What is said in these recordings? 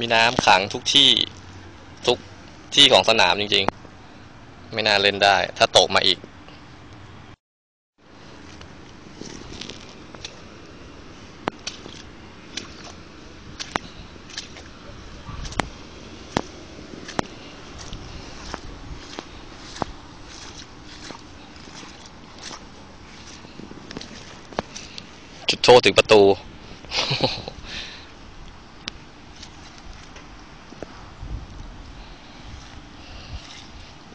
มีน้ำขังทุกที่ทุกที่ของสนามจริงๆ ไม่น่าเล่นได้ ถ้าตกมาอีก จุดโทษถึงประตู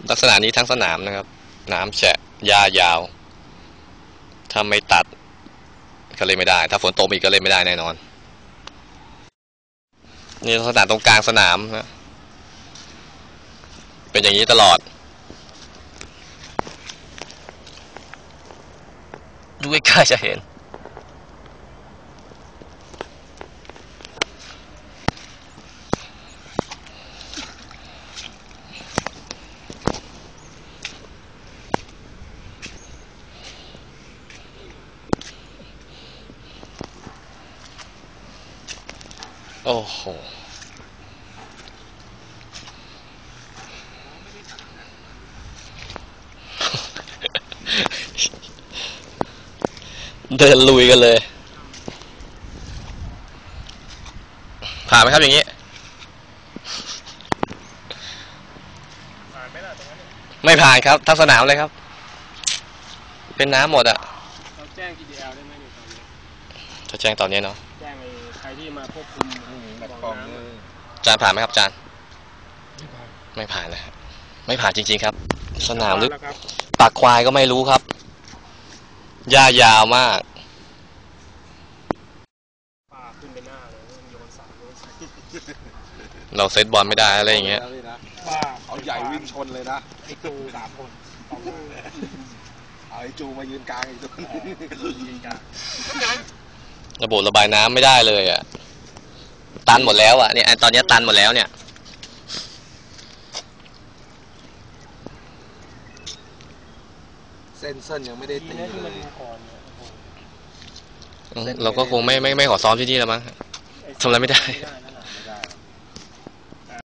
ลักษณะนี้ทั้งสนามนะครับ น้ำแฉะหญ้ายาว ถ้าไม่ตัดก็เล่นไม่ได้ ถ้าฝนตกอีกก็เล่นไม่ได้แน่นอน นี่ลักษณะตรงกลางสนามนะ เป็นอย่างนี้ตลอด ดูใกล้จะเห็น โอ้โห เดินลุยกันเลย ผ่านไหมครับอย่างนี้ผ่านไหมล่ะตรงนั้นไม่ผ่านครับทั้งสนามเลยครับ เป็นน้ำหมดอะเราแจ้ง GDL ได้ไหมในตอนนี้ถ้าแจ้งตอนนี้เนาะ แจ้งไอ้ใค รที่มาควบคุมบ่อน้ำอะจานผ่านไหมครับจานไม่ผ่านเลยครับไม่ผ่านจริง ๆครับ สนามลึกแล้วครับปากควายก็ไม่รู้ครับหญ้ายาวมากป่าขึ้นไปหน้าเลยโยนสามโยนสามเราเซตบอลไม่ได้อะไรอย่างเงี้ยป้าเอาใหญ่วิ่งชนเลยนะไอ้ตูสามคนสองคนเอาไอ้จูมายืนกลางอีกตัวหนึงยิงกัน ระบบระบายน้ำไม่ได้เลยอะ ตันหมดแล้วอะเนี่ยตอนนี้ตันหมดแล้วเนี่ย เส้นเส้นยังไม่ได้ทีตีนี้ที่เลมายดูก่อนเนี่ยโอ้โหเราก็คงไม่ไม่ไม่ขอซ้อมที่นี่แล้วมั้งอ้ทำอะไรไม่ได้ไม่ได้นะ